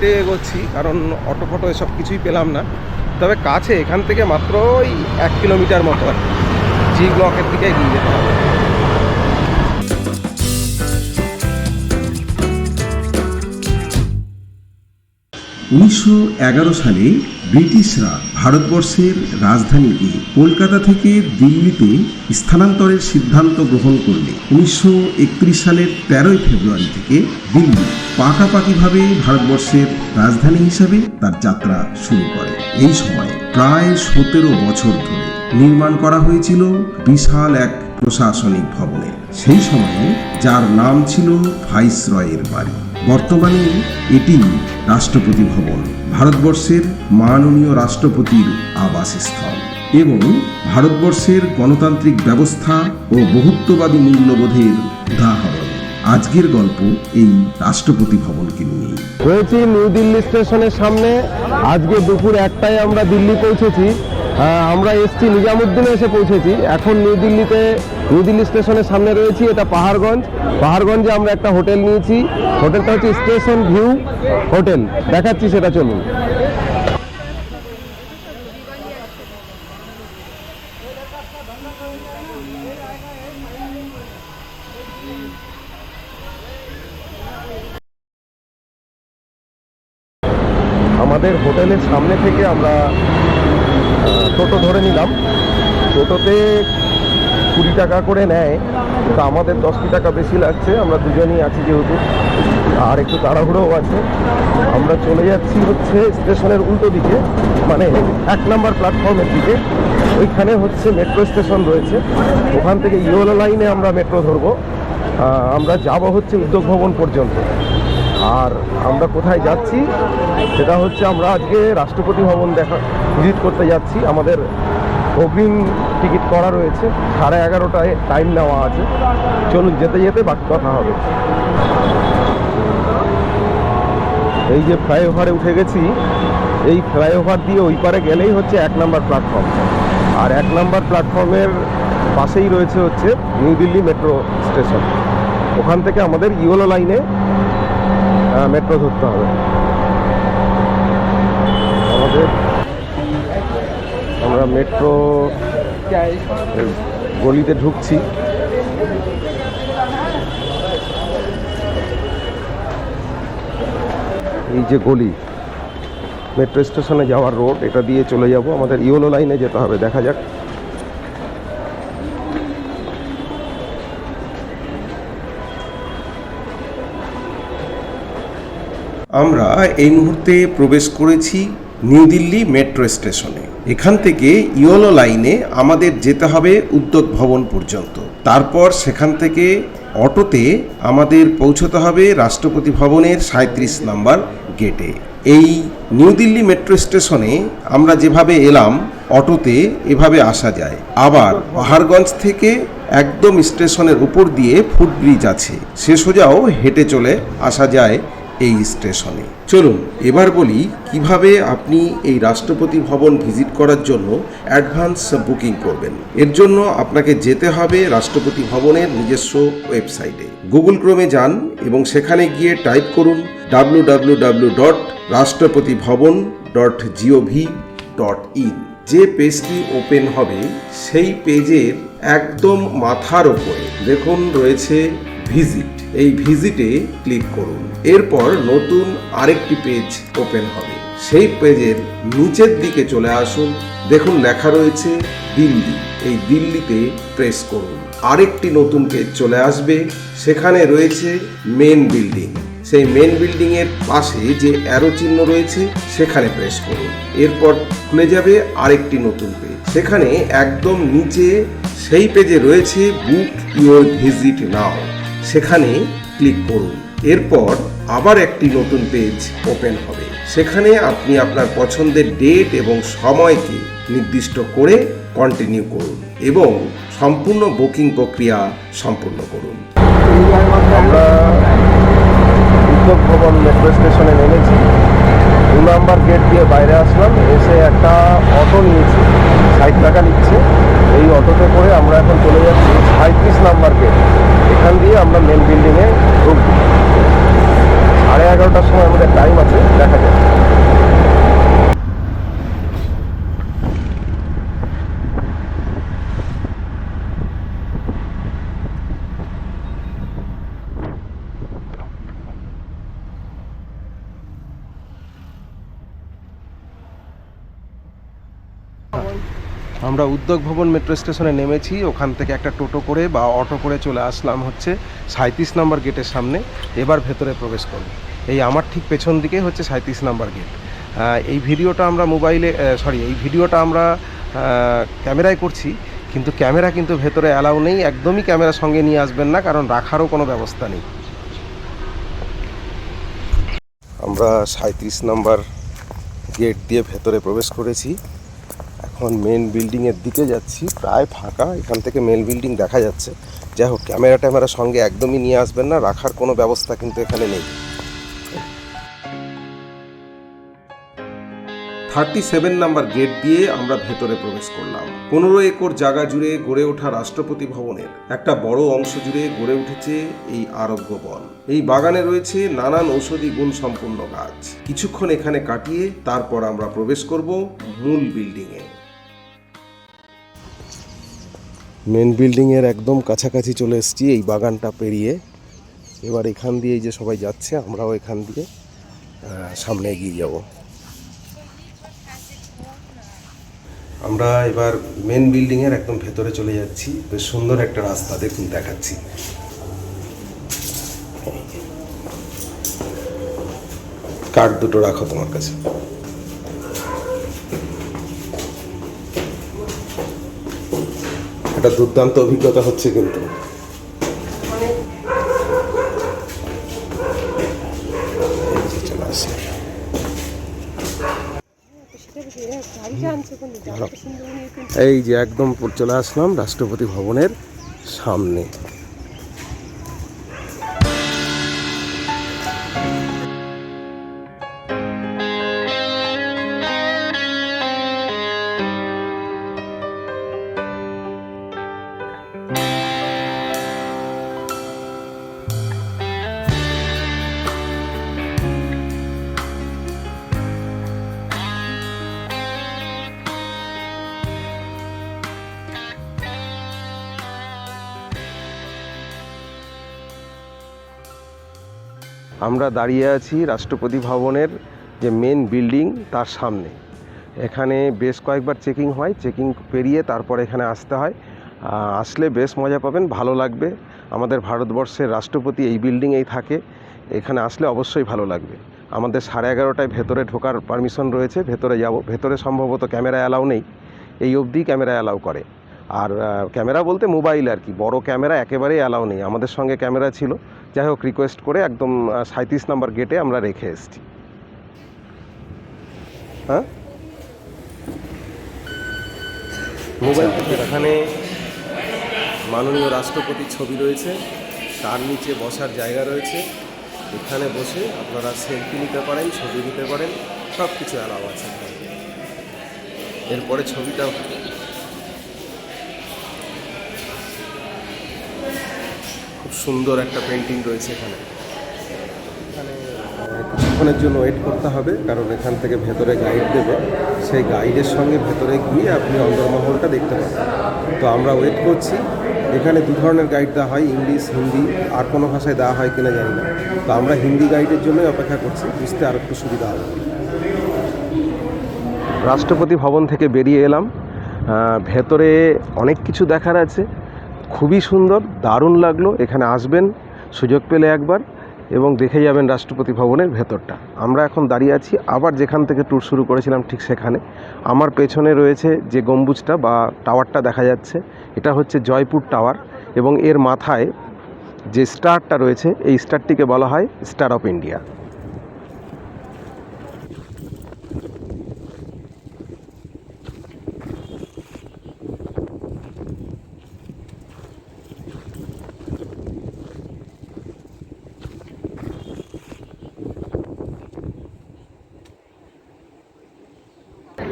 হেঁটে এগোচ্ছি, কারণ অটো ফটো এসব কিছুই পেলাম না। তবে কাছে এখান থেকে মাত্র ওই এক কিলোমিটার মতো আর জি ব্লকের দিকে এগিয়ে যেতে হবে। উনিশশো এগারো সালে ব্রিটিশরা ভারতবর্ষের রাজধানীকে কলকাতা থেকে দিল্লিতে স্থানান্তরের সিদ্ধান্ত গ্রহণ করলে উনিশশো একত্রিশ সালের তেরোই ফেব্রুয়ারি থেকে দিল্লি পাকাপাকিভাবে ভারতবর্ষের রাজধানী হিসাবে তার যাত্রা শুরু করে। এই সময় প্রায় সতেরো বছর ধরে নির্মাণ করা হয়েছিল বিশাল এক প্রশাসনিক ভবনে সেই সময়ে যার নাম ছিল ভাইসরয়ের বাড়ি। বর্তমানে এটি রাষ্ট্রপতি ভবন, ভারতবর্ষের মাননীয় রাষ্ট্রপতির আবাসস্থল এবং ভারতবর্ষের গণতান্ত্রিক ব্যবস্থা ও বহুত্ববাদী মূল্যবোধের উদাহরণ। আজকের গল্প এই রাষ্ট্রপতি ভবনকে নিয়ে রয়েছি নিউ দিল্লি স্টেশনের সামনে। আজকে দুপুর একটায় আমরা দিল্লি পৌঁছেছি। আমরা এসছি নিজামুদ্দিনে এসে পৌঁছেছি। এখন নিউ দিল্লিতে, নিউ দিল্লি স্টেশনের সামনে রয়েছি, এটা পাহাড়গঞ্জ। পাহাড়গঞ্জে আমরা একটা হোটেল নিয়েছি। হোটেলটা হচ্ছে স্টেশন ভিউ হোটেল। দেখাচ্ছি সেটা, চলুন। আমাদের হোটেলের সামনে থেকে আমরা টোটো ধরে নিলাম। টোটোতে কুড়ি টাকা করে নেয়, কিন্তু আমাদের দশটি টাকা বেশি লাগছে, আমরা দুজনই আছি যেহেতু, আর একটু তাড়াহুড়োও আছে। আমরা চলে যাচ্ছি হচ্ছে স্টেশনের উল্টো দিকে মানে এক নম্বর প্ল্যাটফর্মের দিকে। ওইখানে হচ্ছে মেট্রো স্টেশন রয়েছে। ওখান থেকে ইয়োলো লাইনে আমরা মেট্রো ধরবো। আমরা যাব হচ্ছে উদ্যোগ ভবন পর্যন্ত। আর আমরা কোথায় যাচ্ছি, সেটা হচ্ছে আমরা আজকে রাষ্ট্রপতি ভবন দেখা ভিজিট করতে যাচ্ছি। আমাদের অগ্রিম টিকিট করা রয়েছে, সাড়ে এগারোটায় টাইম নেওয়া আছে। চলুন যেতে যেতে বাকি কথা হবে। এই যে ফ্লাইওভারে উঠে গেছি, এই ফ্লাইওভার দিয়ে ওই পারে গেলেই হচ্ছে এক নাম্বার প্ল্যাটফর্ম আর এক নাম্বার প্ল্যাটফর্মের পাশেই রয়েছে হচ্ছে নিউ দিল্লি মেট্রো স্টেশন ওখান থেকে আমাদের ইওলো লাইনে মেট্রো ধরতে হবে। আমাদের, আমরা মেট্রো গলিতে ঢুকছি। এই যে গলি মেট্রো স্টেশনে যাওয়ার রোড এটা দিয়ে চলে যাব। আমাদের ইওলো লাইনে যেতে হবে, দেখা যাক। আমরা এই মুহূর্তে প্রবেশ করেছি নিউ দিল্লি মেট্রো স্টেশনে। এখান থেকে ইয়োলো লাইনে আমাদের যেতে হবে উদ্যোগ ভবন পর্যন্ত। তারপর সেখান থেকে অটোতে আমাদের পৌঁছতে হবে রাষ্ট্রপতি ভবনের সাঁত্রিশ নাম্বার গেটে। এই নিউ দিল্লি মেট্রো স্টেশনে আমরা যেভাবে এলাম, অটোতে এভাবে আসা যায়। আবার পাহাড়গঞ্জ থেকে একদম স্টেশনের উপর দিয়ে ফুটব্রিজ আছে। সে সোজাও হেঁটে চলে আসা যায় এই স্টেশনে। চলুন, এবার বলি কীভাবে আপনি এই রাষ্ট্রপতি ভবন ভিজিট করার জন্য অ্যাডভান্স বুকিং করবেন। এর জন্য আপনাকে যেতে হবে রাষ্ট্রপতি ভবনের নিজস্ব ওয়েবসাইটে। গুগল ক্রোমে যান এবং সেখানে গিয়ে টাইপ করুন ডাব্লু ডাব্লু ডাব্লু ডট রাষ্ট্রপতি ভবন ডট জিওভি ডট ইন যে পেজটি ওপেন হবে, সেই পেজের একদম মাথার ওপরে দেখুন রয়েছে ভিজিট। এই ভিজিটে ক্লিক করুন। এরপর নতুন আরেকটি পেজ ওপেন হবে। সেই পেজের নিচের দিকে চলে আসুন। দেখুন লেখা রয়েছে দিল্লি। এই দিল্লিতে প্রেস করুন। আরেকটি নতুন পেজ চলে আসবে। সেখানে রয়েছে মেন বিল্ডিং সেই মেন বিল্ডিং এর পাশে যে অ্যারো চিহ্ন রয়েছে, সেখানে প্রেস করুন। এরপর খুলে যাবে আরেকটি নতুন পেজ সেখানে একদম নিচে সেই পেজে রয়েছে বুক ইউর ভিজিট নাও সেখানে ক্লিক করুন। এরপর আবার একটি নতুন পেজ ওপেন হবে। সেখানে আপনি আপনার পছন্দের ডেট এবং সময়কে নির্দিষ্ট করে কন্টিনিউ করুন এবং সম্পূর্ণ বুকিং প্রক্রিয়া সম্পূর্ণ করুন। আমরা উদ্যোগ ভবন মেট্রো স্টেশনে নেমেছি। দু নাম্বার গেট দিয়ে বাইরে আসলাম। এসে একটা অটো নিয়েছি। ষাট টাকা নিচ্ছে। এই অটোতে করে আমরা এখন চলে যাচ্ছি। সাঁত্রিশ নাম্বার গেট এখান দিয়ে আমরা মেন বিল্ডিংয়ে ঢুকবো। সাড়ে এগারোটার সময় আমাদের টাইম আছে দেখা যাক। আমরা উদ্যোগ ভবন মেট্রো স্টেশনে নেমেছি, ওখান থেকে একটা টোটো করে বা অটো করে চলে আসলাম হচ্ছে সাঁত্রিশ নম্বর গেটের সামনে, এবার ভেতরে প্রবেশ করব। এই আমার ঠিক পেছন দিকে হচ্ছে সাঁত্রিশ নম্বর গেট। এই ভিডিওটা আমরা মোবাইলে সরি এই ভিডিওটা আমরা ক্যামেরায় করছি, কিন্তু ক্যামেরা কিন্তু ভেতরে অ্যালাউ নেই, একদমই ক্যামেরা সঙ্গে নিয়ে আসবেন না, কারণ রাখারও কোনো ব্যবস্থা নেই। আমরা সাঁত্রিশ নম্বর গেট দিয়ে ভেতরে প্রবেশ করেছি। এখন মেন বিল্ডিংয়ের দিকে যাচ্ছি, প্রায় ফাঁকা, এখান থেকে মেন বিল্ডিং দেখা যাচ্ছে। যাই হোক ক্যামেরা ট্যামেরা সঙ্গে একদমই নিয়ে আসবেন না, রাখার কোনো ব্যবস্থা কিন্তু এখানে নেই। থার্টি সেভেন নাম্বার গেট দিয়ে আমরা ভেতরে প্রবেশ করলাম। পনেরো একর জায়গা জুড়ে গড়ে ওঠা রাষ্ট্রপতি ভবনের একটা বড় অংশ জুড়ে গড়ে উঠেছে এই আরোগ্য বন। এই বাগানে রয়েছে নানান ঔষধি গুণ সম্পন্ন গাছ। কিছুক্ষণ এখানে কাটিয়ে তারপর আমরা প্রবেশ করব মূল বিল্ডিংয়ে মেন বিল্ডিংয়ের একদম কাছাকাছি চলে এসেছি, এই বাগানটা পেরিয়ে। এবার এখান দিয়ে যে সবাই যাচ্ছে, আমরাও এখান দিয়ে সামনে এগিয়ে যাব। আমরা এবার মেন বিল্ডিংয়ের একদম ভেতরে চলে যাচ্ছি। বেশ সুন্দর একটা রাস্তা, দেখুন, দেখাচ্ছি। কার্ড দুটো রাখো তোমার কাছে। একটা দুর্দান্ত অভিজ্ঞতা হচ্ছে কিন্তু এই যে। একদম চলে আসলাম রাষ্ট্রপতি ভবনের সামনে আমরা দাঁড়িয়ে আছি রাষ্ট্রপতি ভবনের যে মেন বিল্ডিং তার সামনে। এখানে বেশ কয়েকবার চেকিং হয় চেকিং পেরিয়ে তারপর এখানে আসতে হয়। আসলে বেশ মজা পাবেন, ভালো লাগবে। আমাদের ভারতবর্ষের রাষ্ট্রপতি এই বিল্ডিংয়েই থাকে। এখানে আসলে অবশ্যই ভালো লাগবে। আমাদের সাড়ে এগারোটায় ভেতরে ঢোকার পারমিশন রয়েছে, ভেতরে যাব। ভেতরে সম্ভবত ক্যামেরা অ্যালাউ নেই। এই অবধি ক্যামেরা অ্যালাউ করে। আর ক্যামেরা বলতে মোবাইল আর কি। বড় ক্যামেরা একেবারেই অ্যালাউ নেই। আমাদের সঙ্গে ক্যামেরা ছিল। যাই হোক রিকোয়েস্ট করে একদম সাঁত্রিশ নাম্বার গেটে আমরা রেখে এসেছি। হ্যাঁ? মোবাইল এখানে মাননীয় রাষ্ট্রপতির ছবি রয়েছে, তার নিচে বসার জায়গা রয়েছে। এখানে বসে আপনারা সেলফি নিতে পারেন, ছবি নিতে পারেন সব কিছু অ্যালাউ আছে। এরপরে ছবিটা খুব সুন্দর একটা পেন্টিং রয়েছে এখানে। আহ, কিছুক্ষণের জন্য ওয়েট করতে হবে কারণ এখান থেকে ভেতরে গাইড দেবে। সেই গাইডের সঙ্গে ভেতরে গিয়ে আপনি অন্দরমহলটা দেখতে পাবেন। তো আমরা ওয়েট করছি। এখানে দু ধরনের গাইড দেওয়া হয় ইংলিশ হিন্দি আর কোনো ভাষায় দেওয়া হয় কিনা জানি না। তো আমরা হিন্দি গাইডের জন্যই অপেক্ষা করছি বুঝতে আর একটু সুবিধা হবে। রাষ্ট্রপতি ভবন থেকে বেরিয়ে এলাম। ভেতরে অনেক কিছু দেখার আছে। খুবই সুন্দর, দারুণ লাগল। এখানে আসবেন, সুযোগ পেলে একবার এবং দেখে যাবেন রাষ্ট্রপতি ভবনের ভেতরটা। আমরা এখন দাঁড়িয়ে আছি, আবার যেখান থেকে ট্যুর শুরু করেছিলাম ঠিক সেখানে। আমার পেছনে রয়েছে যে গম্বুজটা বা টাওয়ারটা দেখা যাচ্ছে, এটা হচ্ছে জয়পুর টাওয়ার এবং এর মাথায় যে স্টারটা রয়েছে, এই স্টারটিকে বলা হয় স্টার অফ ইন্ডিয়া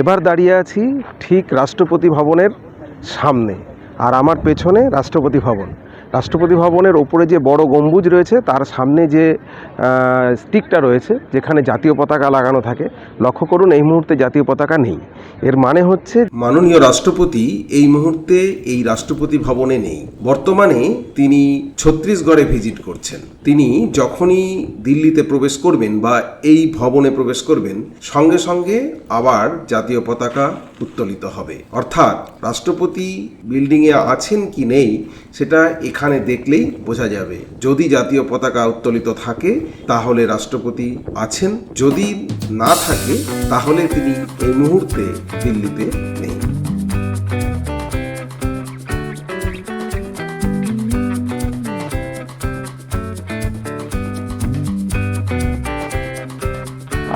এবার দাঁড়িয়ে আছি ঠিক রাষ্ট্রপতি ভবনের সামনে আর আমার পেছনে রাষ্ট্রপতি ভবন। রাষ্ট্রপতি ভবনের ওপরে যে বড় গম্বুজ রয়েছে, তার সামনে যে স্টিকটা রয়েছে, যেখানে জাতীয় পতাকা লাগানো থাকে, লক্ষ্য করুন এই মুহূর্তে জাতীয় পতাকা নেই। এর মানে হচ্ছে মাননীয় রাষ্ট্রপতি এই মুহূর্তে এই রাষ্ট্রপতি ভবনে নেই। বর্তমানে তিনি ছত্তিশগড়ে ভিজিট করছেন। তিনি যখনই দিল্লিতে প্রবেশ করবেন বা এই ভবনে প্রবেশ করবেন, সঙ্গে সঙ্গে আবার জাতীয় পতাকা উত্তোলিত হবে। অর্থাৎ রাষ্ট্রপতি বিল্ডিংয়ে আছেন কি নেই, সেটা এখানে দেখলেই বোঝা যাবে, যদি জাতীয় পতাকা উত্তোলিত থাকে, তাহলে রাষ্ট্রপতি আছেন, যদি না থাকে, তাহলে তিনি এই মুহূর্তে দিল্লিতে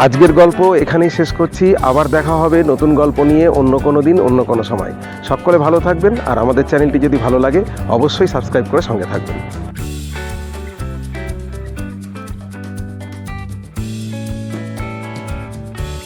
আজকের গল্প এখানেই শেষ করছি। আবার দেখা হবে নতুন গল্প নিয়ে অন্য কোনো দিন, অন্য কোনো সময়। সকলে ভালো থাকবেন আর আমাদের চ্যানেলটি যদি ভালো লাগে, অবশ্যই সাবস্ক্রাইব করে সঙ্গে থাকবেন।